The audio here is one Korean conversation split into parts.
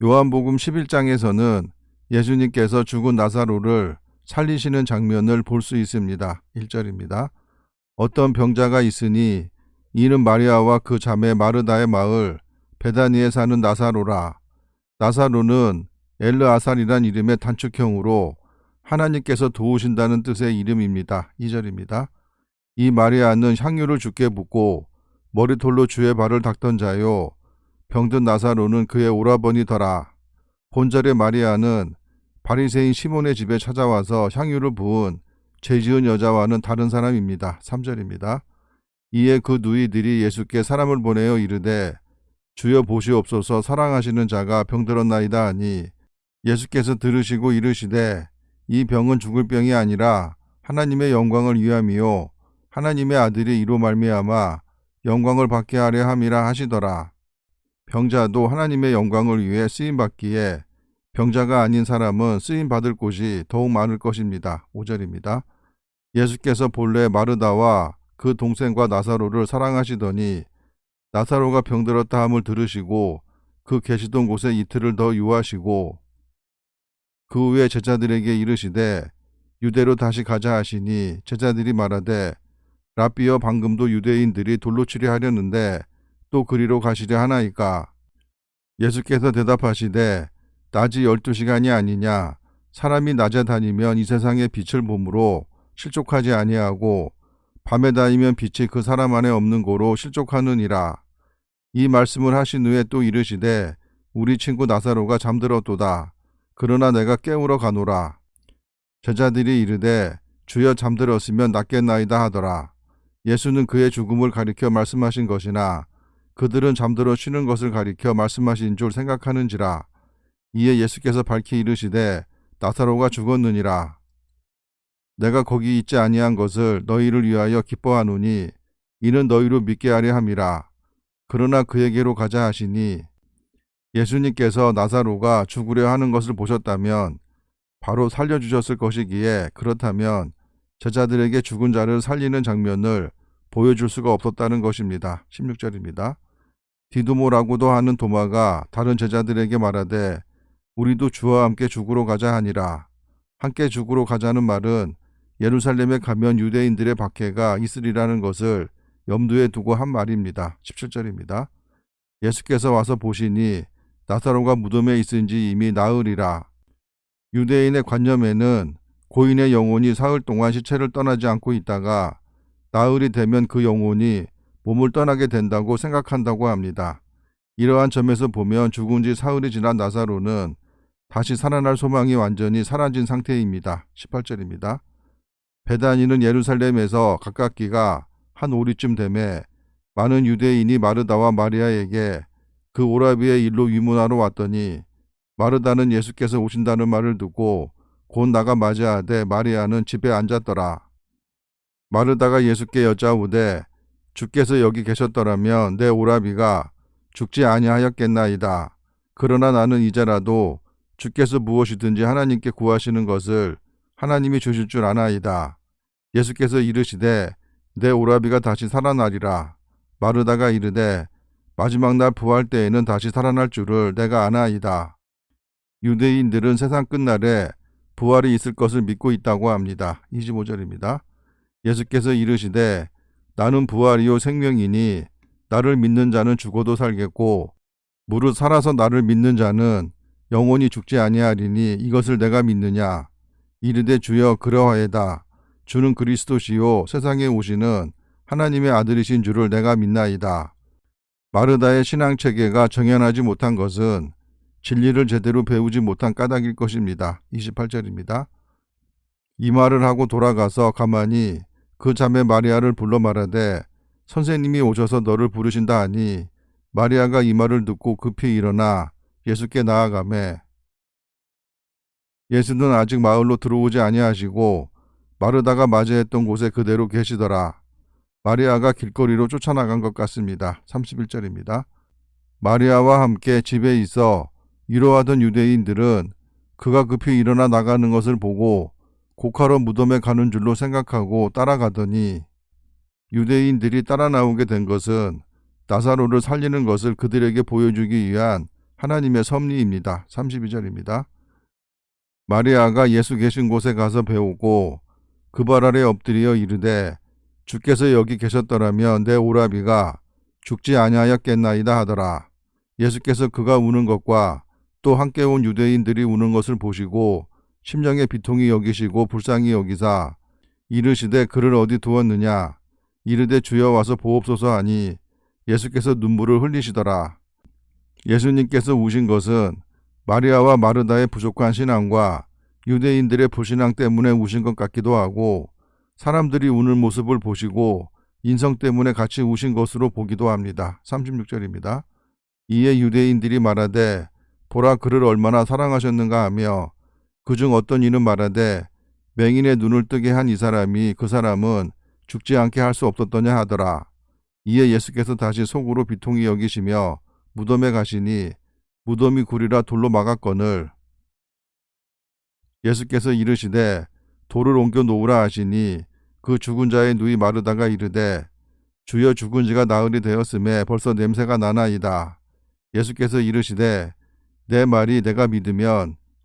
요한복음 11장에서는 예수님께서 죽은 나사로를 살리시는 장면을 볼 수 있습니다. 1절입니다. 어떤 병자가 있으니 이는 마리아와 그 자매 마르다의 마을 베다니에 사는 나사로라. 나사로는 엘르아살이란 이름의 단축형으로 하나님께서 도우신다는 뜻의 이름입니다. 2절입니다. 이 마리아는 향유를 주께 붓고 머리털로 주의 발을 닦던 자요. 병든 나사로는 그의 오라버니더라. 본절의 마리아는 바리새인 시몬의 집에 찾아와서 향유를 부은 죄 지은 여자와는 다른 사람입니다. 3절입니다. 이에 그 누이들이 예수께 사람을 보내어 이르되 주여 보시옵소서 사랑하시는 자가 병들었나이다 하니 예수께서 들으시고 이르시되 이 병은 죽을 병이 아니라 하나님의 영광을 위함이요 하나님의 아들이 이로 말미암아 영광을 받게 하려 함이라 하시더라. 병자도 하나님의 영광을 위해 쓰임 받기에 병자가 아닌 사람은 쓰임 받을 곳이 더욱 많을 것입니다. 5절입니다. 예수께서 본래 마르다와 그 동생과 나사로를 사랑하시더니 나사로가 병들었다 함을 들으시고 그 계시던 곳에 이틀을 더 유하시고 그 후에 제자들에게 이르시되 유대로 다시 가자 하시니 제자들이 말하되 라비어 방금도 유대인들이 돌로 치려 하려는데 또 그리로 가시려 하나이까? 예수께서 대답하시되 낮이 열두 시간이 아니냐? 사람이 낮에 다니면 이 세상의 빛을 보므로 실족하지 아니하고 밤에 다니면 빛이 그 사람 안에 없는 고로 실족하느니라. 이 말씀을 하신 후에 또 이르시되 우리 친구 나사로가 잠들었도다. 그러나 내가 깨우러 가노라. 제자들이 이르되 주여 잠들었으면 낫겠나이다 하더라. 예수는 그의 죽음을 가리켜 말씀하신 것이나 그들은 잠들어 쉬는 것을 가리켜 말씀하신 줄 생각하는지라 이에 예수께서 밝히 이르시되 나사로가 죽었느니라 내가 거기 있지 아니한 것을 너희를 위하여 기뻐하노니 이는 너희로 믿게 하려 함이라 그러나 그에게로 가자 하시니 예수님께서 나사로가 죽으려 하는 것을 보셨다면 바로 살려주셨을 것이기에 그렇다면 제자들에게 죽은 자를 살리는 장면을 보여줄 수가 없었다는 것입니다. 16절입니다. 디두모라고도 하는 도마가 다른 제자들에게 말하되 우리도 주와 함께 죽으러 가자 하니라. 함께 죽으러 가자는 말은 예루살렘에 가면 유대인들의 박해가 있으리라는 것을 염두에 두고 한 말입니다. 17절입니다. 예수께서 와서 보시니 나사로가 무덤에 있은 지 이미 나으리라. 유대인의 관념에는 고인의 영혼이 사흘 동안 시체를 떠나지 않고 있다가 나흘이 되면 그 영혼이 몸을 떠나게 된다고 생각한다고 합니다. 이러한 점에서 보면 죽은 지 사흘이 지난 나사로는 다시 살아날 소망이 완전히 사라진 상태입니다. 18절입니다. 베다니는 예루살렘에서 가깝기가 한 오리쯤 되매 많은 유대인이 마르다와 마리아에게 그 오라비의 일로 위문하러 왔더니 마르다는 예수께서 오신다는 말을 듣고 곧 나가 맞이하되 마리아는 집에 앉았더라. 마르다가 예수께 여짜오되 주께서 여기 계셨더라면 내 오라비가 죽지 아니하였겠나이다. 그러나 나는 이제라도 주께서 무엇이든지 하나님께 구하시는 것을 하나님이 주실 줄 아나이다. 예수께서 이르시되 내 오라비가 다시 살아나리라. 마르다가 이르되 마지막 날 부활 때에는 다시 살아날 줄을 내가 아나이다. 유대인들은 세상 끝날에 부활이 있을 것을 믿고 있다고 합니다. 25절입니다. 예수께서 이르시되 나는 부활이요 생명이니 나를 믿는 자는 죽어도 살겠고 무릇 살아서 나를 믿는 자는 영원히 죽지 아니하리니 이것을 내가 믿느냐 이르되 주여 그러하에다 주는 그리스도시요 세상에 오시는 하나님의 아들이신 줄을 내가 믿나이다. 마르다의 신앙 체계가 정연하지 못한 것은 진리를 제대로 배우지 못한 까닭일 것입니다. 28절입니다. 이 말을 하고 돌아가서 가만히 그 자매 마리아를 불러 말하되 선생님이 오셔서 너를 부르신다 하니 마리아가 이 말을 듣고 급히 일어나 예수께 나아가매 예수는 아직 마을로 들어오지 아니하시고 마르다가 맞이했던 곳에 그대로 계시더라. 마리아가 길거리로 쫓아나간 것 같습니다. 31절입니다. 마리아와 함께 집에 있어 이러하던 유대인들은 그가 급히 일어나 나가는 것을 보고 고카로 무덤에 가는 줄로 생각하고 따라가더니 유대인들이 따라 나오게 된 것은 나사로를 살리는 것을 그들에게 보여주기 위한 하나님의 섭리입니다. 32절입니다. 마리아가 예수 계신 곳에 가서 배우고 그 발 아래 엎드려 이르되 주께서 여기 계셨더라면 내 오라비가 죽지 아니하였겠나이다 하더라. 예수께서 그가 우는 것과 또 함께 온 유대인들이 우는 것을 보시고 심령의 비통이 여기시고 불쌍히 여기사 이르시되 그를 어디 두었느냐 이르되 주여 와서 보옵소서 하니 예수께서 눈물을 흘리시더라. 예수님께서 우신 것은 마리아와 마르다의 부족한 신앙과 유대인들의 불신앙 때문에 우신 것 같기도 하고 사람들이 우는 모습을 보시고 인성 때문에 같이 우신 것으로 보기도 합니다. 36절입니다. 이에 유대인들이 말하되 보라 그를 얼마나 사랑하셨는가 하며 그중 어떤 이는 말하되 맹인의 눈을 뜨게 한 이 사람이 그 사람은 죽지 않게 할 수 없었더냐 하더라. 이에 예수께서 다시 속으로 비통히 여기시며 무덤에 가시니 무덤이 구리라 돌로 막았거늘 예수께서 이르시되 돌을 옮겨 놓으라 하시니 그 죽은 자의 누이 마르다가 이르되 주여 죽은 지가 나흘이 되었음에 벌써 냄새가 나나이다. 예수께서 이르시되 내 말이 내가 믿으면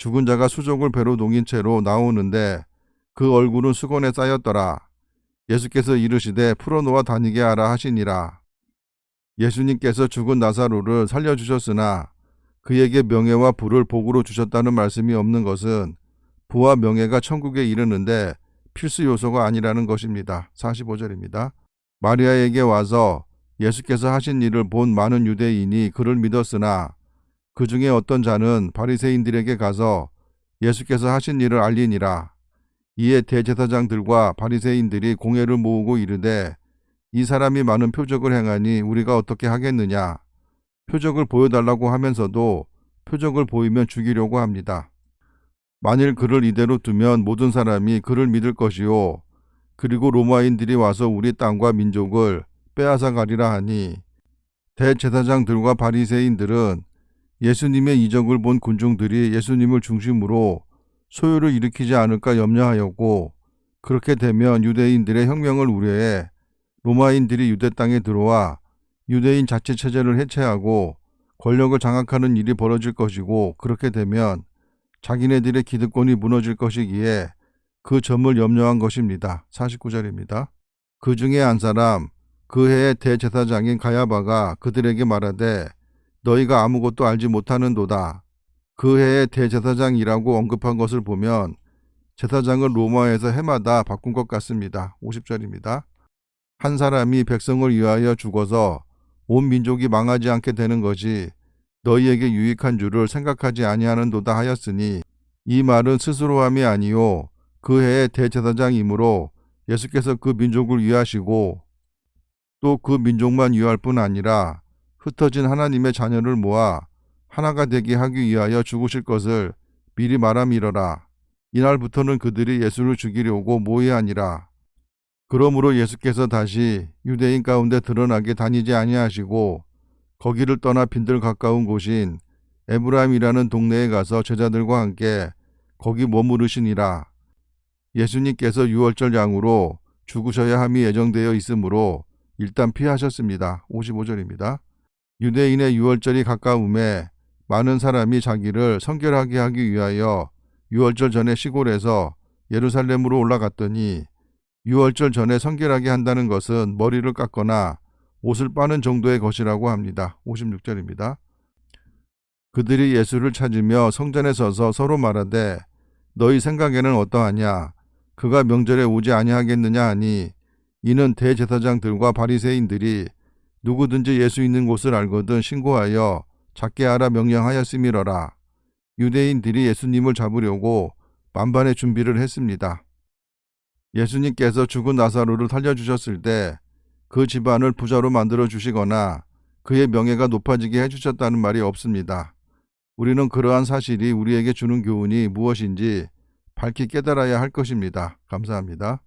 죽은 자가 수족을 배로 동인 채로 나오는데 그 얼굴은 수건에 쌓였더라. 예수께서 이르시되 풀어놓아 다니게 하라 하시니라. 예수님께서 죽은 나사로를 살려주셨으나 그에게 명예와 부를 복으로 주셨다는 말씀이 없는 것은 부와 명예가 천국에 이르는데 필수 요소가 아니라는 것입니다. 45절입니다. 마리아에게 와서 예수께서 하신 일을 본 많은 유대인이 그를 믿었으나 그 중에 어떤 자는 바리새인들에게 가서 예수께서 하신 일을 알리니라. 이에 대제사장들과 바리새인들이 공회를 모으고 이르되 이 사람이 많은 표적을 행하니 우리가 어떻게 하겠느냐. 표적을 보여달라고 하면서도 표적을 보이면 죽이려고 합니다. 만일 그를 이대로 두면 모든 사람이 그를 믿을 것이요. 그리고 로마인들이 와서 우리 땅과 민족을 빼앗아 가리라 하니 대제사장들과 바리새인들은 예수님의 이적을 본 군중들이 예수님을 중심으로 소요를 일으키지 않을까 염려하였고 그렇게 되면 유대인들의 혁명을 우려해 로마인들이 유대 땅에 들어와 유대인 자치 체제를 해체하고 권력을 장악하는 일이 벌어질 것이고 그렇게 되면 자기네들의 기득권이 무너질 것이기에 그 점을 염려한 것입니다. 49절입니다. 그 중에 한 사람 그 해의 대제사장인 가야바가 그들에게 말하되 너희가 아무것도 알지 못하는도다. 그 해의 대제사장이라고 언급한 것을 보면 제사장을 로마에서 해마다 바꾼 것 같습니다. 50절입니다. 한 사람이 백성을 위하여 죽어서 온 민족이 망하지 않게 되는 것이 너희에게 유익한 줄을 생각하지 아니하는도다 하였으니 이 말은 스스로함이 아니요 그 해의 대제사장이므로 예수께서 그 민족을 위하시고 또 그 민족만 위할 뿐 아니라 흩어진 하나님의 자녀를 모아 하나가 되게 하기 위하여 죽으실 것을 미리 말함이러라. 이날부터는 그들이 예수를 죽이려고 모의하니라. 그러므로 예수께서 다시 유대인 가운데 드러나게 다니지 아니하시고 거기를 떠나 빈들 가까운 곳인 에브라임이라는 동네에 가서 제자들과 함께 거기 머무르시니라. 예수님께서 유월절 양으로 죽으셔야 함이 예정되어 있으므로 일단 피하셨습니다. 55절입니다. 유대인의 유월절이 가까움에 많은 사람이 자기를 성결하게 하기 위하여 유월절 전에 시골에서 예루살렘으로 올라갔더니 유월절 전에 성결하게 한다는 것은 머리를 깎거나 옷을 빠는 정도의 것이라고 합니다. 56절입니다. 그들이 예수를 찾으며 성전에 서서 서로 말하되 너희 생각에는 어떠하냐 그가 명절에 오지 아니하겠느냐 하니 이는 대제사장들과 바리새인들이 누구든지 예수 있는 곳을 알거든 신고하여 잡게 하라 명령하였음이러라. 유대인들이 예수님을 잡으려고 만반의 준비를 했습니다. 예수님께서 죽은 나사로를 살려주셨을 때 그 집안을 부자로 만들어 주시거나 그의 명예가 높아지게 해주셨다는 말이 없습니다. 우리는 그러한 사실이 우리에게 주는 교훈이 무엇인지 밝히 깨달아야 할 것입니다. 감사합니다.